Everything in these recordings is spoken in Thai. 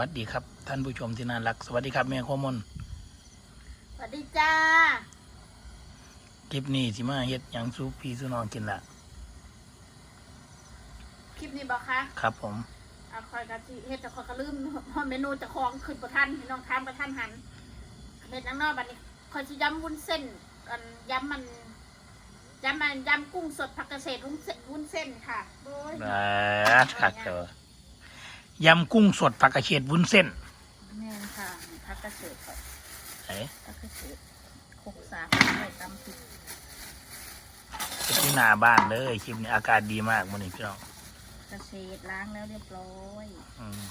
สวัสดีครับ ท่านผู้ชมที่น่ารัก สวัสดีครับแม่ข้อมนสวัสดีจ้าคลิปนี้สิมาเฮ็ดหยังซุปพี่สุนองกินละคลิปนี้บอกคะครับ ผมเอาคอยกันที่เฮ็ดจะคอยกระลืมฮอดเมนูจะคลองขึ้นประทันพี่น้องทามประทันหันเฮ็ดนังนอกบัดนี้คอยจะย้ำวุ้นเส้นกันย้ำมันย้ำมันย้ำกุ้งสดผักเกษตรวุ้นเส้นวุ้นเส้นค่ะโอ้ยอ่าคักเจอ ยำกุ้งสดผักกระเฉดวุ้นเส้นแม่นค่ะผักเกษตรค่ะไหนผักเกษตรหกสาไว้ตำผิดเฮ็ดที่หน้าบ้านเลยคลิปนี้อากาศดีมากมื้อนี้พี่น้องเกษตรล้างแล้วเรียบร้อยอืม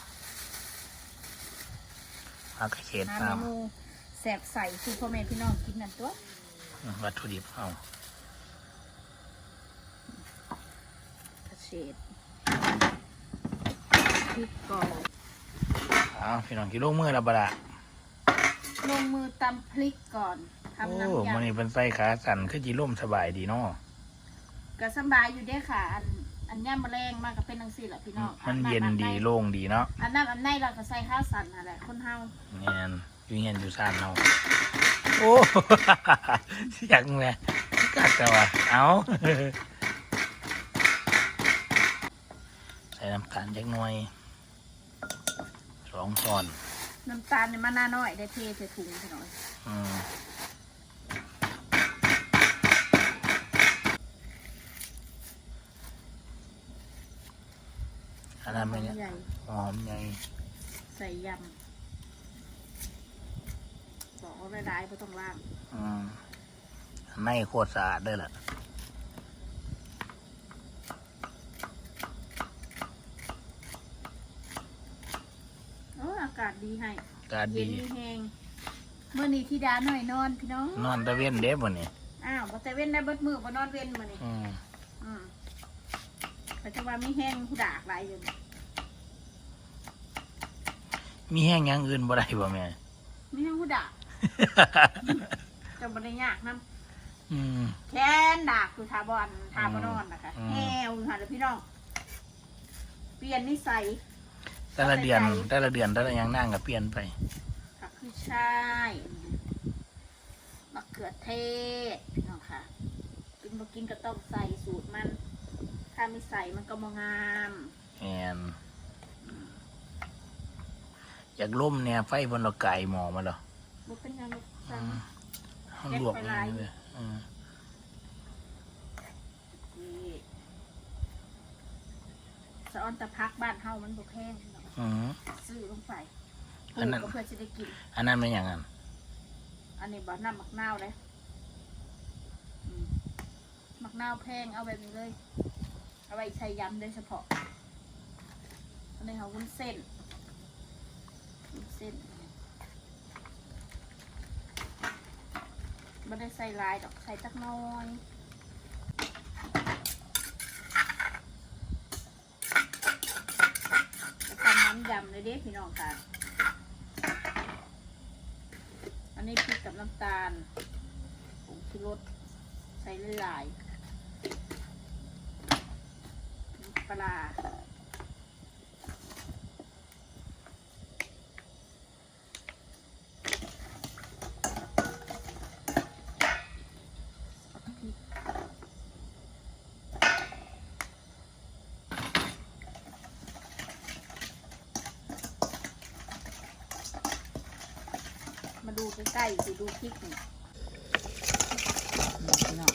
ผักกระเฉดหาตาเมมนูแสบใส่คือพ่อแม่พี่น้องกินนั่นตัววัตถุดิบเอาเกษตรพริ กกรอบเอาพี่น้องกินลงมือและบดะลงมือตำพริกก่อนโอ้ทำน้ำมื้อนี้ยำเป็นไส้ขาสั่นคือจีร่มสบายดีเนาะก็สำบายอยู่เด้อค่ะ อันอันย่ำแมลงมากก็เป็นจังซี่แหละพี่น้องมันเย็นดีอัโล่งดีเนาะอันนั้นอันในเราก็ใส่ข้าวสันอะไรคนเฮาเงียนอยู่เงียนอยู่ซ่านเนาะโอ้อยากแม่กักแต่ว่าเอาใส่น้ำตาลจักหน่อยส องช้อนน้ำตาลเนี่ยมาหน้าน้อยได้เทใส่ถุงพี่น้องอืมอันนั้นไม่เนี่ยใหญ่หอมใหญ่ใส่ยำบอกว่าไม่ได้ไม่ต้องล่างอืมในโคตรสะอาดเลยล่ะ โอ้อากาศ ดีให้กาดเย็นดีมีแหงเมื่อนี้ที่ดาหน่อยนอนพี่น้อง นอนตะเวนเด้บ่นี่อ้าวบ่แต่เว้นได้เบิดมือบ่นอนเว้นมื้อนี้อืมอืมแต่จะว่ามีแห้งผู้ดากหลายอยู่นี่มีแห้งอย่างอื่นบ่ได้บ่แม่ มีแห้งผู้ดากจะบ่ได้ยากนํอืม แค้นดากคือทาบอนทาบอนอนนะคะอืม แหวค่ะเดี๋ยวพี่น้อง เปลี่ยนนิสัย แต่ละเดือนแต่ละเดือนแต่ละอย่างนั่งก็เปลี่ยนไปผักขึ้นช่ายมะเขือเทศพี่น้องค่ะ กินบ่กินก็ต้องใส่สูตรมัน ถ้าไม่ใส่มันก็มองามแอนอยากล่มเนี่ยไฟบนเราไก่หมอมาเหรอบ่เป็นหยังลูกอืสั่งมเขาลวกอย่างนี้เลยอืมนี่สะออนตะพักบ้านเฮามันบ่แพงพี่น้ องอืม ซื้อลงไปปอันนั้ลูน กก็เพื่อจะได้กิน อันนั้นเป็นอย่างนั้นอันนี้บ่น้ำมักนาวเลยอืมมักนาวแพงเอาแบบนี้เลย เอาไว้ใช้ยำโดยเฉพาะอันนี้เขาวุ้นเส้นวุ้นเส้นไม่ได้ใส่หลายดอกใส่จักหน้อยทำน้ำยำ เลยเด้พี่น้องค่ะ อันนี้พริกกับน้ำตาลผงชูรสใส่หลายๆปลา ดูใกล้ๆสิดูพริกนี่นี่พี่น้อง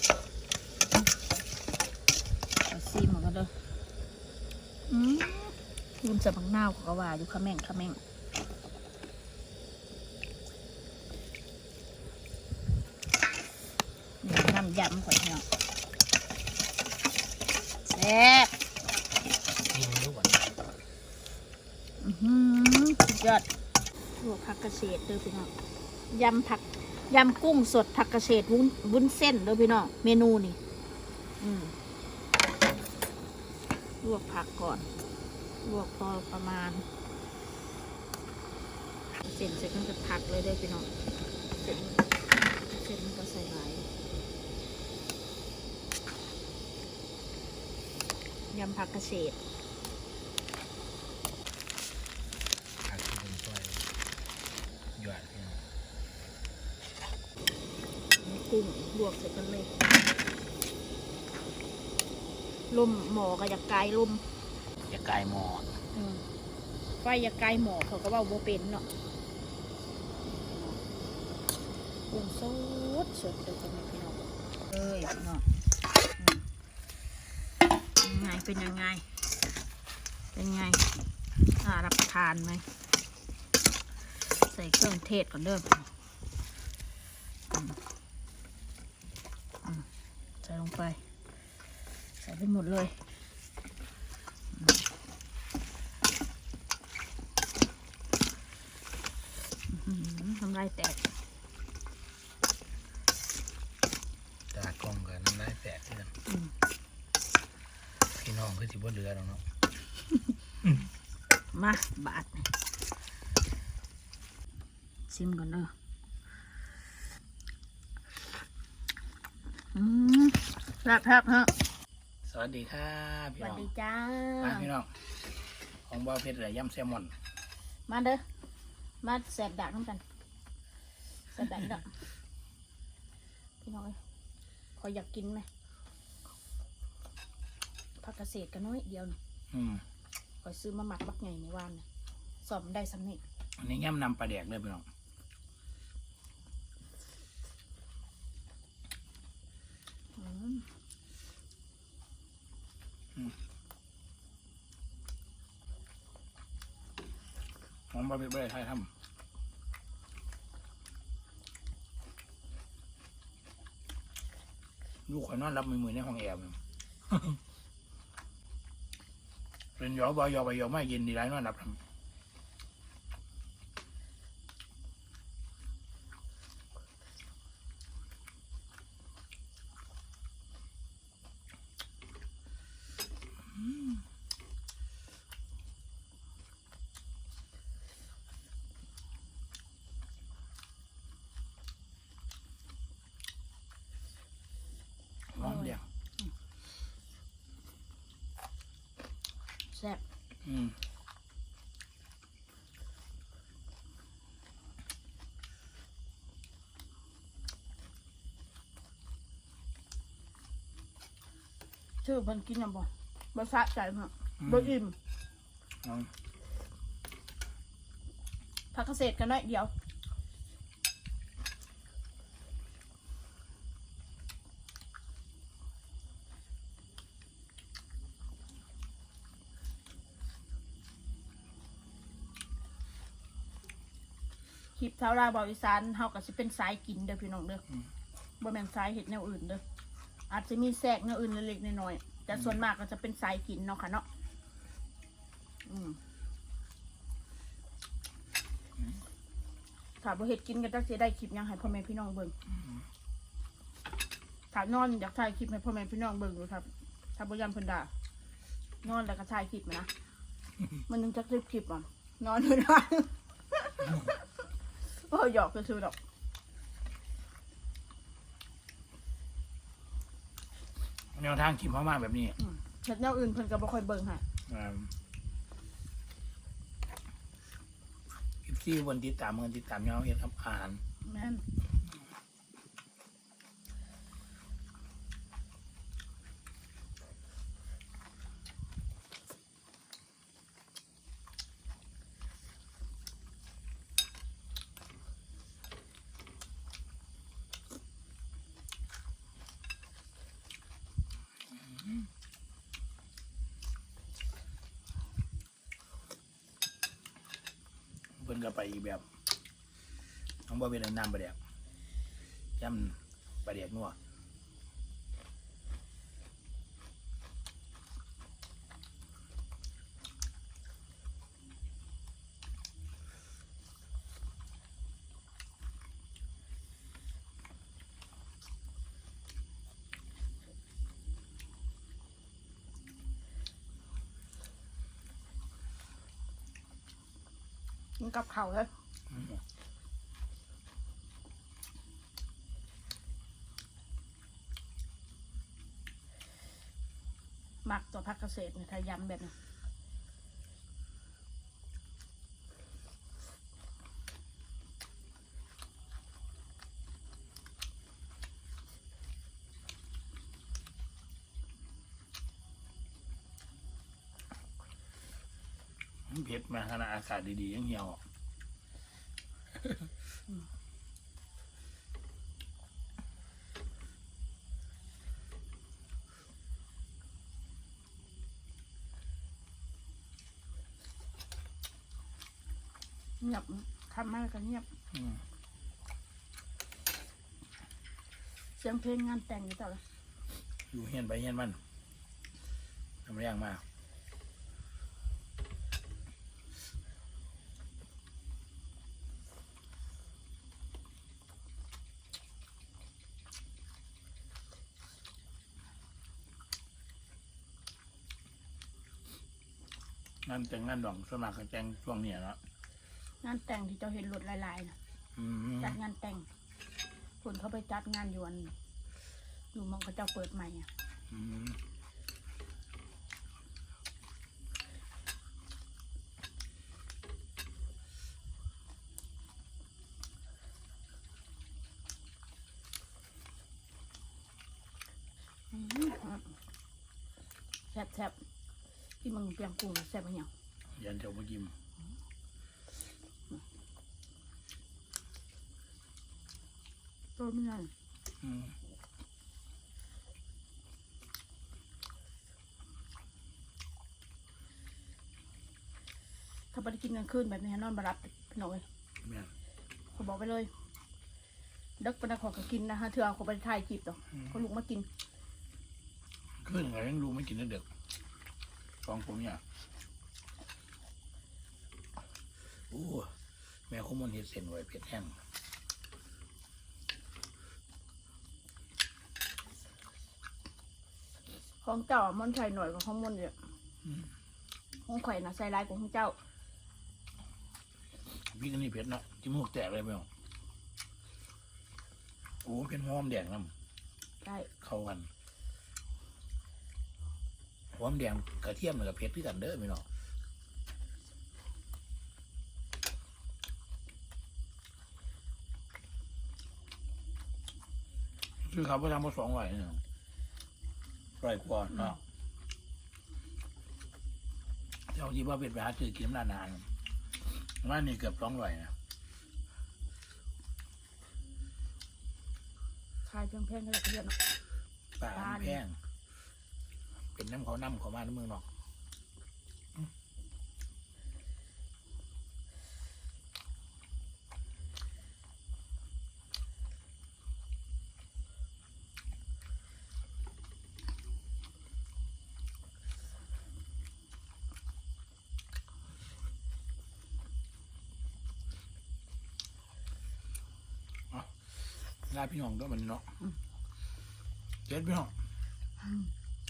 เอาซีมมันก็เด้ออืมลืมจะบังนาวเขาก็ว่าอยู่ขะแม่งขะแม่งนี่น้ำยำก่อนพี่น้องแซ่บกินดูก่อนอื้อหือสุดยอดลวกผักกระเฉดเด้อพี่น้อง ยำผักยำกุ้งสดผักกระเฉดวุ้นวุ้นเส้นเด้อพี่น้องเมนูนี่ลวกผักก่อน ลวกพอประมาณ เส้นเสร็จมันจะผักเลยเด้อพี่น้องเสร็จเสร็จมันก็ใส่หลายยำผักกระเฉด ผัก กุ้งล วกใส่กันเลยลมหมอก็อยากกายลมอย่ากายหมออืมไฟอยากกายหมอเขาก็ว่าโบเป็นเนาะกุ้งสดสดเลยจ้ะแม่พี่น้องเอ้ยพี่น้องอืมยังไงเป็นยังไง เป็นไงอ่ารับประทานไหม ใส่เครื่องเทศก่อนเด้ออืมอืมใส่ลง ไป ใส่ไปหมดเลยอืมอื้อหือทำลายแตกตากล้องกับน้ำลายแตกที่นั่นอืมพี่น้องคือสิบ่เหลือแล้วเนาะมาบาทนี่ซิมก่อนเด้ออื แซ่บแซ่บฮะ สวัสดีครับสพี่วัสน้องดีจ้า มาพี่น้อง ของบ่าวเพชรเลยยำแซลมอนมาเด้อ มาแสบดักน้ำกันแสบดักอีกดอกพี่น้องเอ้ยพออยากกินไหมผักเกษตรกันน้อยเดียวนี่อืมคอยซื้อมาหมักบักใหญ่ในว่านนี่สอบมันได้สำเนีอันนี้ย่ำนำปลาแดกเลยพี่น้อง อืม ของ บ่าวเพชรบ่ได้ทายทำลูกข่อยนอนรับมือมือในห้องแอร์เป็นหยอบอยอไปยอไม่เย็นดีไรนอนรับทำหอมเดียว แซ่บอืมชื่อเพิ่นกินน่ะบ่บ่สะใจฮะอืมบ่อิ่มเอาผักเกษตรกันน้อยเดียว ลิปชาวราบาวอีสานเฮาก็สิเป็นสายกินเด้อพี่น้องเด้ออบ่แม่นสายเฮ็ดแนวอื่นเด้ออาจจะมีแทรกแนวอื่นเล็กๆน้อยๆแต่ส่วนมากก็จะเป็นสายกินเนาะค่ะเนาะอืมถ้าบ่เฮ็ดกินก็จักสิได้คลิปหยังให้พ่อแม่พี่น้องเบิ่งถ้านอนอยากถ่ายคลิปให้พ่อแม่พี่น้องเบิ่งดูครับถ้าบ่ยามเพิ่นด่านอนแล้วก็ถ่ายคลิปมานะ มันนึงจักคลิปคลิปอะนอนอยู่ได้ โอ้หยอกก็คือดอกแนวทางกินพม่าแบบนี้อืมเฮ็ดแนวอื่นเพิ่นก็บ่ค่อยเบิ่งค่ะคลิปที่วันติดตามเงินติดตามเงาเฮ็ดทำอาหารแม่น เพิ่นก็ไปอีกแบบน้องบ่เป็นน้ำปลาเดกย่ำปลาเดียบนัว กินกับเข้าเลยหมักตัวผักเกษตรเนี่ยถ้ายำแบบนี้ เผ็ดมาขณะอากาศดีๆยังเหี่ยวอะเงียบทำมาแล้วก็เงียบ อืมเสียงเพลงงานแต่งอยู่ตลอดอยู่เฮียนไปเฮียนมันทำเรื่องมาก งานแต่งงานดองสวนมัครแต่งช่วงเนี้ยเนาะงานแต่งที่เจ้าเห็นรถลายๆนะอืมจัดงานแต่งคนเขาไปจัดงานอยู่อันอยู่หมองเขาเจ้าเปิดใหม่อะอืมอืมแซ่บแซ่บที่มึงเปียงกุ้งแซ่บอะไรอย่างยันเจ้ามากิมตัวมันนั่นอืมถ้าไปกินกลางคืนแบบนี้นอนบารับพี่น้องเอ้ยแม่นเขาบอกไปเลยเด็กปนักขอก็กินนะฮะเธอเอาเขาไปถ่ายคลิปดอกเขาลุกมากิน ขึ้นไงยังรู้ไม่กินนั่นเด็ก สองผมเนี่ยโอ้แม่ขโมยเห็ดเส้นไว้เผ็ดแห้งของเจ้าอะมันใส่หน่อยกว่าของมันเยอะของข่อยนะใส่หลายกว่าของเจ้าพี่กันนี่เผ็ดเนาะจิ้มหกแตกเลยไหมอะโอ้เป็นหอมแดงน้ได้ำเข้ากันห อมแดงกระเทียมกับเผ็ดพี่กันเด้อพี่น้องคือเขาไปทำมาสองร้อยเนี่ยร้อยกว่าเนาะเจ้าที่ว่าเป็นไปหาซื้อกินนานานๆว่านี่เกือบสองร้อยนะขายแพงๆก็เลยเรียกเนาะป่าบ้านแพง เป็นน้ำเขาน้ำเขามาในเมืองนอกลาพี่น้องด้วยมันเนาะเจ็ดพี่น้อง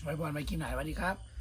ไว้บอลไปกินไหนสวัสดีครับ